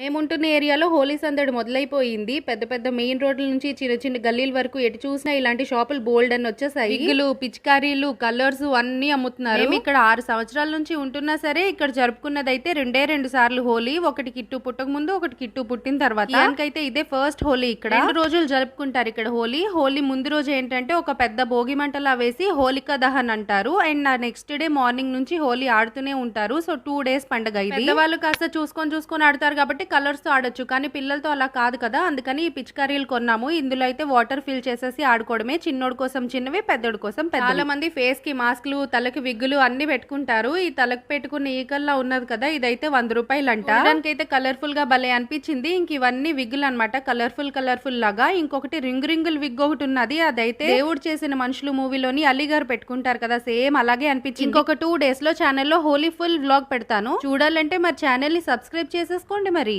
మేముంటున్న ఏరియాలో హోలీ సందడి మొదలైపోయింది. పెద్ద పెద్ద మెయిన్ రోడ్ల నుంచి చిన్న చిన్న గల్లీల వరకు ఎటు చూసినా ఇలాంటి షాపులు బోల్డ్ అని వచ్చేసాయి. విగ్గులు పిచికారీలు కలర్స్ అన్ని అమ్ముతున్నారు. మేము ఇక్కడ ఆరు సంవత్సరాల నుంచి ఉంటున్నా సరే ఇక్కడ జరుపుకున్నదైతే రెండే రెండు సార్లు హోలీ. ఒకటి కిట్టు పుట్టక ముందు ఒకటి కిట్టు పుట్టిన తర్వాత. దానికైతే ఇదే ఫస్ట్ హోలీ ఇక్కడ. రెండు రోజులు జరుపుకుంటారు ఇక్కడ హోలీ. హోలీ ముందు రోజు ఏంటంటే ఒక పెద్ద భోగి మంటలా వేసి హోలికా దహన్ అంటారు. అండ్ నా నెక్స్ట్ డే మార్నింగ్ నుంచి హోలీ ఆడుతూనే ఉంటారు. సో టూ డేస్ పండుగ ఇది. పెద్దవాళ్ళు కాస్త చూసుకొని చూసుకొని ఆడతారు కాబట్టి కలర్స్తో ఆడొచ్చు. కానీ పిల్లలతో అలా కాదు కదా. అందుకని ఈ పిచికారీలు కొన్నాము. ఇందులో అయితే వాటర్ ఫిల్ చేసేసి ఆడుకోవడమే. చిన్నోడు కోసం చిన్నవి పెద్దోడి కోసం చాలా మంది ఫేస్కి మాస్క్లు తలకి విగ్గులు అన్ని పెట్టుకుంటారు. ఈ తలకు పెట్టుకున్న ఈకల్లా ఉన్నది కదా. ఇదైతే వంద రూపాయలు అంట దానికైతే కలర్ఫుల్గా భలే అనిపించింది. ఇంక ఇవన్నీ విగ్గులు అనమాట కలర్ఫుల్ కలర్ఫుల్ లాగా. ఇంకొకటి రింగు రింగుల్ విగ్ ఒకటి ఉన్నది. అదైతే దేవుడు చేసిన మనుషులు మూవీలోని అలీ గారు పెట్టుకుంటారు కదా. సేమ్ అలాగే అనిపించింది. ఇంకొక టూ డేస్లో ఛానల్లో హోలీ ఫుల్ వ్లాగ్ పెడతాను. చూడాలంటే మరి ఛానల్ని సబ్స్క్రైబ్ చేసేసుకోండి మరి.